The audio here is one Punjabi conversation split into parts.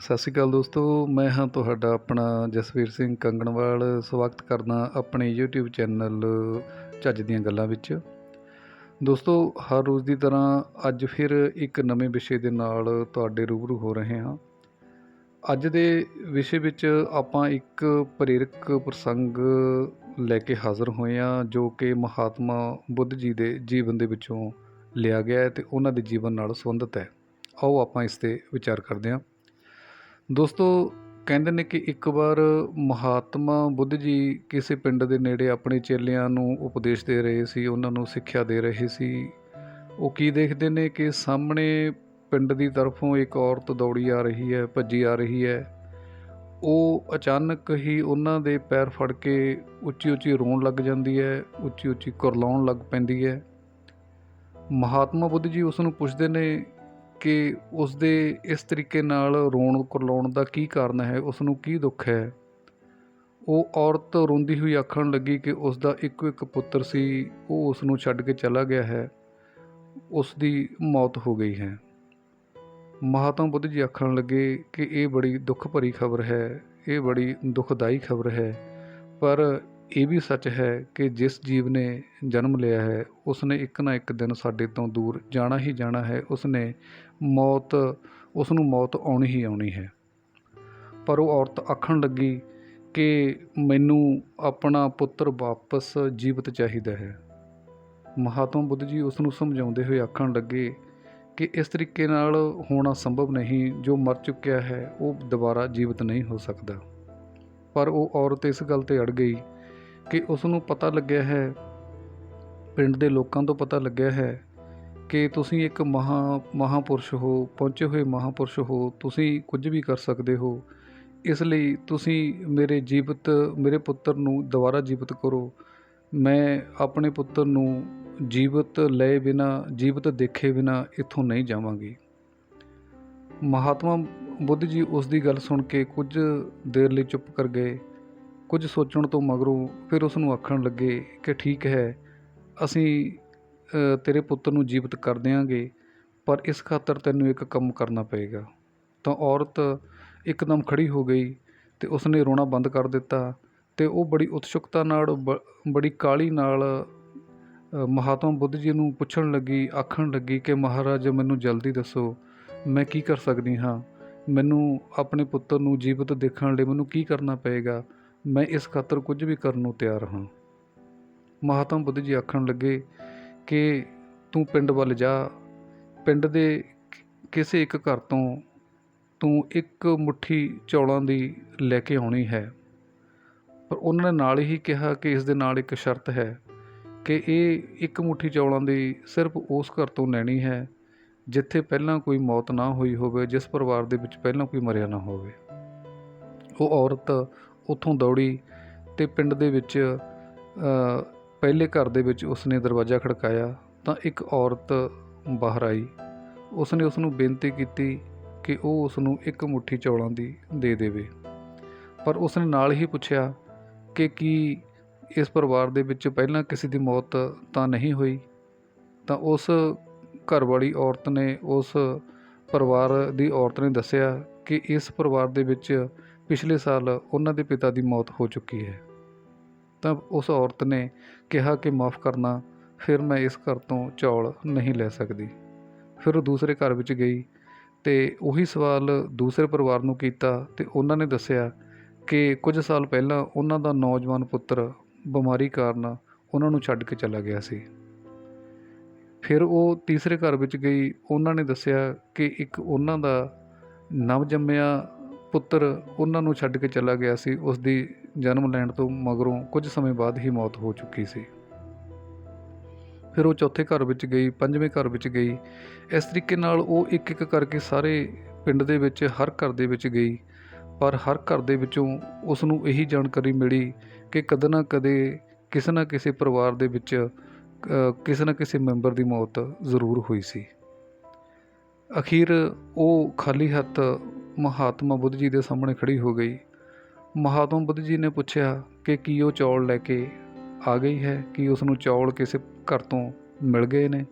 ਸਤਿ ਸ਼੍ਰੀ ਅਕਾਲ ਦੋਸਤੋ, ਮੈਂ ਹਾਂ ਤੁਹਾਡਾ ਆਪਣਾ ਜਸਵੀਰ ਸਿੰਘ ਕੰਗਣਵਾਲ, ਸਵਾਗਤ ਕਰਦਾ ਆਪਣੇ YouTube ਚੈਨਲ ਚੱਜ ਦੀਆਂ ਗੱਲਾਂ ਵਿੱਚ। ਦੋਸਤੋ, ਹਰ ਰੋਜ਼ ਦੀ ਤਰ੍ਹਾਂ ਅੱਜ ਫਿਰ ਇੱਕ ਨਵੇਂ ਵਿਸ਼ੇ ਦੇ ਨਾਲ ਤੁਹਾਡੇ ਰੂਬਰੂ ਹੋ ਰਹੇ ਹਾਂ। ਅੱਜ ਦੇ ਵਿਸ਼ੇ ਵਿੱਚ ਆਪਾਂ ਇੱਕ ਪ੍ਰੇਰਕ ਪ੍ਰਸੰਗ ਲੈ ਕੇ ਹਾਜ਼ਰ ਹੋਏ ਹਾਂ, ਜੋ ਕਿ ਮਹਾਤਮਾ ਬੁੱਧ ਜੀ ਦੇ ਜੀਵਨ ਦੇ ਵਿੱਚੋਂ ਲਿਆ ਗਿਆ ਹੈ ਤੇ ਉਹਨਾਂ ਦੇ ਜੀਵਨ ਨਾਲ ਸੰਬੰਧਿਤ ਹੈ। ਆਓ ਆਪਾਂ ਇਸ ਤੇ ਵਿਚਾਰ ਕਰਦੇ ਹਾਂ। ਦੋਸਤੋ, ਕਹਿੰਦੇ ਨੇ ਕਿ ਇੱਕ ਵਾਰ ਮਹਾਤਮਾ ਬੁੱਧ ਜੀ ਕਿਸੇ ਪਿੰਡ ਦੇ ਨੇੜੇ ਆਪਣੇ ਚੇਲਿਆਂ ਨੂੰ ਉਪਦੇਸ਼ ਦੇ ਰਹੇ ਸੀ, ਉਹਨਾਂ ਨੂੰ ਸਿੱਖਿਆ ਦੇ ਰਹੇ ਸੀ। ਉਹ ਕੀ ਦੇਖਦੇ ਨੇ ਕਿ ਸਾਹਮਣੇ ਪਿੰਡ ਦੀ ਤਰਫੋਂ ਇੱਕ ਔਰਤ ਦੌੜੀ ਆ ਰਹੀ ਹੈ, ਭੱਜੀ ਆ ਰਹੀ ਹੈ। ਉਹ ਅਚਾਨਕ ਹੀ ਉਹਨਾਂ ਦੇ ਪੈਰ ਫੜ ਕੇ ਉੱਚੀ ਉੱਚੀ ਰੋਣ ਲੱਗ ਜਾਂਦੀ ਹੈ ਉੱਚੀ ਉੱਚੀ ਕੁਰਲਾਉਣ ਲੱਗ ਪੈਂਦੀ ਹੈ। ਮਹਾਤਮਾ ਬੁੱਧ ਜੀ ਉਸ ਨੂੰ ਪੁੱਛਦੇ ਨੇ ਕਿ ਉਸ ਦੇ ਇਸ ਤਰੀਕੇ ਨਾਲ ਰੋਣ ਕੁਰਲਾਉਣ ਦਾ ਕੀ ਕਾਰਨ ਹੈ ਉਸ ਨੂੰ ਕੀ ਦੁੱਖ ਹੈ? ਉਹ ਔਰਤ ਰੋਂਦੀ ਹੋਈ ਆਖਣ ਲੱਗੀ ਕਿ ਉਸ ਦਾ ਇੱਕੋ ਇੱਕ ਪੁੱਤਰ ਸੀ, ਉਹ ਉਸ ਨੂੰ ਛੱਡ ਕੇ ਚਲਾ ਗਿਆ ਹੈ। ਉਸ ਦੀ ਮੌਤ ਹੋ ਗਈ ਹੈ। ਮਹਾਤਮਾ ਬੁੱਧ ਜੀ ਆਖਣ ਲੱਗੇ ਕਿ ਇਹ ਬੜੀ ਦੁੱਖ ਭਰੀ ਖਬਰ ਹੈ, ਇਹ ਬੜੀ ਦੁਖਦਾਈ ਖਬਰ ਹੈ। ਪਰ ਇਹ ਵੀ ਸੱਚ ਹੈ ਕਿ ਜਿਸ ਜੀਵ ਨੇ ਜਨਮ ਲਿਆ ਹੈ ਉਸ ਨੇ ਇੱਕ ਨਾ ਇੱਕ ਦਿਨ ਸਾਡੇ ਤੋਂ ਦੂਰ ਜਾਣਾ ਹੀ ਜਾਣਾ ਹੈ। ਉਸ ਨੇ ਮੌਤ ਉਸ ਨੂੰ ਮੌਤ ਆਉਣੀ ਹੀ ਆਉਣੀ ਹੈ। ਪਰ ਉਹ ਔਰਤ ਆਖਣ ਲੱਗੀ ਕਿ ਮੈਨੂੰ ਆਪਣਾ ਪੁੱਤਰ ਵਾਪਸ ਜੀਵਤ ਚਾਹੀਦਾ ਹੈ। ਮਹਾਤਮਾ ਬੁੱਧ ਜੀ ਉਸ ਨੂੰ ਸਮਝਾਉਂਦੇ ਹੋਏ ਆਖਣ ਲੱਗੇ ਕਿ ਇਸ ਤਰੀਕੇ ਨਾਲ ਹੋਣਾ ਸੰਭਵ ਨਹੀਂ, ਜੋ ਮਰ ਚੁੱਕਿਆ ਹੈ, ਉਹ ਦੁਬਾਰਾ ਜੀਵਤ ਨਹੀਂ ਹੋ ਸਕਦਾ। ਪਰ ਉਹ ਔਰਤ ਇਸ ਗੱਲ ਤੇ ਅੜ ਗਈ ਕਿ ਉਸ ਨੂੰ ਪਤਾ ਲੱਗਿਆ ਹੈ, ਪਿੰਡ ਦੇ ਲੋਕਾਂ ਤੋਂ ਪਤਾ ਲੱਗਿਆ ਹੈ ਕਿ ਤੁਸੀਂ ਇੱਕ ਮਹਾ, ਮਹਾਪੁਰਸ਼ ਹੋ, ਪਹੁੰਚੇ ਹੋਏ ਮਹਾਪੁਰਸ਼ ਹੋ, ਤੁਸੀਂ ਕੁਝ ਵੀ ਕਰ ਸਕਦੇ ਹੋ। ਇਸ ਲਈ ਤੁਸੀਂ ਮੇਰੇ ਜੀਵਤ, ਮੇਰੇ ਪੁੱਤਰ ਨੂੰ ਦੁਬਾਰਾ ਜੀਵਤ ਕਰੋ। ਮੈਂ ਆਪਣੇ ਪੁੱਤਰ ਨੂੰ ਜੀਵਤ ਲਏ ਬਿਨਾ, ਜੀਵਤ ਦੇਖੇ ਬਿਨਾ ਇੱਥੋਂ ਨਹੀਂ ਜਾਵਾਂਗੀ। ਮਹਾਤਮਾ ਬੁੱਧ ਜੀ ਉਸ ਦੀ ਗੱਲ ਸੁਣ ਕੇ ਕੁਝ ਦੇਰ ਲਈ ਚੁੱਪ ਕਰ ਗਏ। ਕੁਝ ਸੋਚਣ ਤੋਂ ਮਗਰੋਂ ਫਿਰ ਉਸ ਨੂੰ ਆਖਣ ਲੱਗੇ ਕਿ ਠੀਕ ਹੈ, ਅਸੀਂ ਤੇਰੇ ਪੁੱਤਰ ਨੂੰ ਜੀਵਤ ਕਰ ਦਿਆਂਗੇ, ਪਰ ਇਸ ਖਾਤਰ ਤੈਨੂੰ ਇੱਕ ਕੰਮ ਕਰਨਾ ਪਏਗਾ। ਤਾਂ ਔਰਤ ਇੱਕਦਮ ਖੜੀ ਹੋ ਗਈ ਤੇ ਉਸਨੇ ਰੋਣਾ ਬੰਦ ਕਰ ਦਿੱਤਾ ਤੇ ਉਹ ਬੜੀ ਉਤਸੁਕਤਾ ਨਾਲ, ਬ- ਬੜੀ ਕਾਲੀ ਨਾਲ ਮਹਾਤਮਾ ਬੁੱਧ ਜੀ ਨੂੰ ਪੁੱਛਣ ਲੱਗੀ, ਆਖਣ ਲੱਗੀ ਕਿ ਮਹਾਰਾਜ ਮੈਨੂੰ ਜਲਦੀ ਦੱਸੋ, ਮੈਂ ਕੀ ਕਰ ਸਕਦੀ ਹਾਂ? ਮੈਨੂੰ ਆਪਣੇ ਪੁੱਤਰ ਨੂੰ ਜੀਵਤ ਦੇਖਣ ਲਈ ਮੈਨੂੰ ਕੀ ਕਰਨਾ ਪਏਗਾ? ਮੈਂ ਇਸ ਖਾਤਰ ਕੁਝ ਵੀ ਕਰਨ ਨੂੰ ਤਿਆਰ ਹਾਂ। ਮਹਾਤਮਾ ਬੁੱਧ ਜੀ ਆਖਣ ਲੱਗੇ ਕਿ ਤੂੰ ਪਿੰਡ ਵੱਲ ਜਾ। ਪਿੰਡ ਦੇ ਕਿਸੇ ਇੱਕ ਘਰ ਤੋਂ ਤੂੰ ਇੱਕ ਮੁੱਠੀ ਚੌਲਾਂ ਦੀ ਲੈ ਕੇ ਆਉਣੀ ਹੈ। ਪਰ ਉਹਨਾਂ ਨੇ ਨਾਲ ਹੀ ਕਿਹਾ ਕਿ ਇਸ ਦੇ ਨਾਲ ਇੱਕ ਸ਼ਰਤ ਹੈ ਕਿ ਇਹ ਇੱਕ ਮੁੱਠੀ ਚੌਲਾਂ ਦੀ ਸਿਰਫ ਉਸ ਘਰ ਤੋਂ ਲੈਣੀ ਹੈ ਜਿੱਥੇ ਪਹਿਲਾਂ ਕੋਈ ਮੌਤ ਨਾ ਹੋਈ ਹੋਵੇ, ਜਿਸ ਪਰਿਵਾਰ ਦੇ ਵਿੱਚ ਪਹਿਲਾਂ ਕੋਈ ਮਰਿਆ ਨਾ ਹੋਵੇ। ਉਹ ਔਰਤ ਉੱਥੋਂ ਦੌੜੀ ਅਤੇ ਪਿੰਡ ਦੇ ਵਿੱਚ ਪਹਿਲੇ ਘਰ ਦੇ ਵਿੱਚ ਉਸਨੇ ਦਰਵਾਜ਼ਾ ਖੜਕਾਇਆ ਤਾਂ ਇੱਕ ਔਰਤ ਬਾਹਰ ਆਈ। ਉਸਨੇ ਉਸ ਨੂੰ ਬੇਨਤੀ ਕੀਤੀ ਕਿ ਉਹ ਉਸ ਨੂੰ ਇੱਕ ਮੁੱਠੀ ਚੌਲਾਂ ਦੀ ਦੇ ਦੇਵੇ। ਪਰ ਉਸਨੇ ਨਾਲ ਹੀ ਪੁੱਛਿਆ ਕਿ ਕੀ ਇਸ ਪਰਿਵਾਰ ਦੇ ਵਿੱਚ ਪਹਿਲਾਂ ਕਿਸੇ ਦੀ ਮੌਤ ਤਾਂ ਨਹੀਂ ਹੋਈ? ਤਾਂ ਉਸ ਘਰ ਵਾਲੀ ਔਰਤ ਨੇ ਉਸ ਪਰਿਵਾਰ ਦੀ ਔਰਤ ਨੇ ਦੱਸਿਆ ਕਿ ਇਸ ਪਰਿਵਾਰ ਦੇ ਵਿੱਚ ਪਿਛਲੇ ਸਾਲ ਉਹਨਾਂ ਦੇ ਪਿਤਾ ਦੀ ਮੌਤ ਹੋ ਚੁੱਕੀ ਹੈ। ਤਾਂ ਉਸ ਔਰਤ ਨੇ ਕਿਹਾ ਕਿ ਮਾਫ ਕਰਨਾ, ਫਿਰ ਮੈਂ ਇਸ ਘਰ ਤੋਂ ਚੌਲ ਨਹੀਂ ਲੈ ਸਕਦੀ। ਫਿਰ ਉਹ ਦੂਸਰੇ ਘਰ ਵਿੱਚ ਗਈ ਤੇ ਉਹੀ ਸਵਾਲ ਦੂਸਰੇ ਪਰਿਵਾਰ ਨੂੰ ਕੀਤਾ ਤੇ ਉਹਨਾਂ ਨੇ ਦੱਸਿਆ ਕਿ ਕੁਝ ਸਾਲ ਪਹਿਲਾਂ ਉਹਨਾਂ ਦਾ ਨੌਜਵਾਨ ਪੁੱਤਰ ਬਿਮਾਰੀ ਕਾਰਨ ਉਹਨਾਂ ਨੂੰ ਛੱਡ ਕੇ ਚਲਾ ਗਿਆ ਸੀ। ਫਿਰ ਉਹ ਤੀਸਰੇ ਘਰ ਵਿੱਚ ਗਈ, ਉਹਨਾਂ ਨੇ ਦੱਸਿਆ ਕਿ ਇੱਕ ਉਹਨਾਂ ਦਾ ਨਵ ਜੰਮਿਆ ਪੁੱਤਰ ਉਹਨਾਂ ਨੂੰ ਛੱਡ ਕੇ ਚਲਾ ਗਿਆ ਸੀ। ਉਸ ਦੀ ਜਨਮ ਲੈਣ ਤੋਂ ਮਗਰੋਂ ਕੁਝ ਸਮੇਂ ਬਾਅਦ ਹੀ ਮੌਤ ਹੋ ਚੁੱਕੀ ਸੀ। ਫਿਰ ਉਹ ਚੌਥੇ ਘਰ ਵਿੱਚ ਗਈ, ਪੰਜਵੇਂ ਘਰ ਵਿੱਚ ਗਈ। ਇਸ ਤਰੀਕੇ ਨਾਲ ਉਹ ਇੱਕ ਇੱਕ ਕਰਕੇ ਸਾਰੇ ਪਿੰਡ ਦੇ ਵਿੱਚ, ਹਰ ਘਰ ਦੇ ਵਿੱਚ ਗਈ। ਪਰ ਹਰ ਘਰ ਦੇ ਵਿੱਚੋਂ ਉਸ ਨੂੰ ਇਹੀ ਜਾਣਕਾਰੀ ਮਿਲੀ ਕਿ ਕਦੇ ਨਾ ਕਦੇ ਕਿਸੇ ਨਾ ਕਿਸੇ ਪਰਿਵਾਰ ਦੇ ਵਿੱਚ ਕਿਸੇ ਨਾ ਕਿਸੇ ਮੈਂਬਰ ਦੀ ਮੌਤ ਜ਼ਰੂਰ ਹੋਈ ਸੀ। ਅਖੀਰ ਉਹ ਖਾਲੀ ਹੱਥ ਮਹਾਤਮਾ ਬੁੱਧ ਜੀ ਦੇ ਸਾਹਮਣੇ ਖੜੀ ਹੋ ਗਈ। ਮਹਾਤਮਾ ਬੁੱਧ ਜੀ ਨੇ ਪੁੱਛਿਆ ਕਿ ਕੀ ਉਹ ਚੌਲ ਲੈ ਕੇ ਆ ਗਈ ਹੈ? ਕਿ ਉਸ ਨੂੰ ਚੌਲ ਕਿਸੇ ਘਰ ਤੋਂ ਮਿਲ ਗਏ ਨੇ?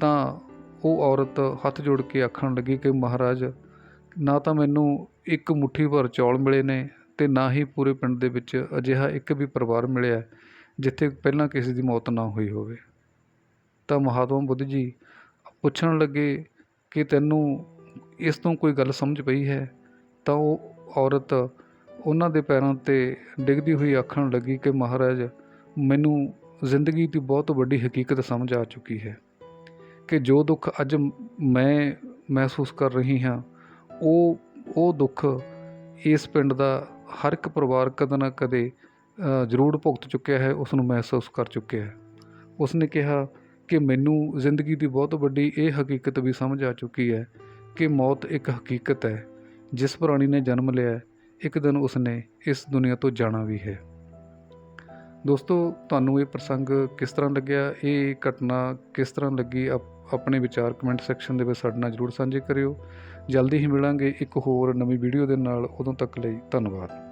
ਤਾਂ ਉਹ ਔਰਤ ਹੱਥ ਜੋੜ ਕੇ ਆਖਣ ਲੱਗੀ ਕਿ ਮਹਾਰਾਜ, ਨਾ ਤਾਂ ਮੈਨੂੰ ਇੱਕ ਮੁੱਠੀ ਭਰ ਚੌਲ ਮਿਲੇ ਨੇ ਅਤੇ ਨਾ ਹੀ ਪੂਰੇ ਪਿੰਡ ਦੇ ਵਿੱਚ ਅਜਿਹਾ ਇੱਕ ਵੀ ਪਰਿਵਾਰ ਮਿਲਿਆ ਜਿੱਥੇ ਪਹਿਲਾਂ ਕਿਸੇ ਦੀ ਮੌਤ ਨਾ ਹੋਈ ਹੋਵੇ। ਤਾਂ ਮਹਾਤਮਾ ਬੁੱਧ ਜੀ ਪੁੱਛਣ ਲੱਗੇ ਕਿ ਤੈਨੂੰ ਇਸ ਤੋਂ ਕੋਈ ਗੱਲ ਸਮਝ ਪਈ ਹੈ, ਤਾਂ ਉਹ ਔਰਤ ਉਹਨਾਂ ਦੇ ਪੈਰਾਂ 'ਤੇ ਡਿੱਗਦੀ ਹੋਈ ਆਖਣ ਲੱਗੀ ਕਿ ਮਹਾਰਾਜ, ਮੈਨੂੰ ਜ਼ਿੰਦਗੀ ਦੀ ਬਹੁਤ ਵੱਡੀ ਹਕੀਕਤ ਸਮਝ ਆ ਚੁੱਕੀ ਹੈ ਕਿ ਜੋ ਦੁੱਖ ਅੱਜ ਮੈਂ ਮਹਿਸੂਸ ਕਰ ਰਹੀ ਹਾਂ, ਉਹ ਉਹ ਦੁੱਖ ਇਸ ਪਿੰਡ ਦਾ ਹਰ ਇੱਕ ਪਰਿਵਾਰ ਕਦੇ ਨਾ ਕਦੇ ਜ਼ਰੂਰ ਭੁਗਤ ਚੁੱਕਿਆ ਹੈ, ਉਸ ਨੂੰ ਮਹਿਸੂਸ ਕਰ ਚੁੱਕਿਆ ਹੈ। ਉਸ ਨੇ ਕਿਹਾ ਕਿ ਮੈਨੂੰ ਜ਼ਿੰਦਗੀ ਦੀ ਬਹੁਤ ਵੱਡੀ ਇਹ ਹਕੀਕਤ ਵੀ ਸਮਝ ਆ ਚੁੱਕੀ ਹੈ ਕਿ ਮੌਤ ਇੱਕ ਹਕੀਕਤ ਹੈ, ਜਿਸ ਪ੍ਰਾਣੀ ਨੇ ਜਨਮ ਲਿਆ ਇੱਕ ਦਿਨ ਉਸਨੇ ਇਸ ਦੁਨੀਆ ਤੋਂ ਜਾਣਾ ਵੀ ਹੈ। ਦੋਸਤੋ, ਤੁਹਾਨੂੰ ਇਹ ਪ੍ਰਸੰਗ ਕਿਸ ਤਰ੍ਹਾਂ ਲੱਗਿਆ? ਇਹ ਘਟਨਾ ਕਿਸ ਤਰ੍ਹਾਂ ਲੱਗੀ? ਆਪ- ਆਪਣੇ ਵਿਚਾਰ ਕਮੈਂਟ ਸੈਕਸ਼ਨ ਦੇ ਵਿੱਚ ਸਾਡੇ ਨਾਲ ਜਰੂਰ ਸਾਂਝੇ ਕਰਿਓ। ਜਲਦੀ ਹੀ ਮਿਲਾਂਗੇ ਇੱਕ ਹੋਰ ਨਵੀਂ ਵੀਡੀਓ ਦੇ ਨਾਲ। ਉਦੋਂ ਤੱਕ ਲਈ ਧੰਨਵਾਦ।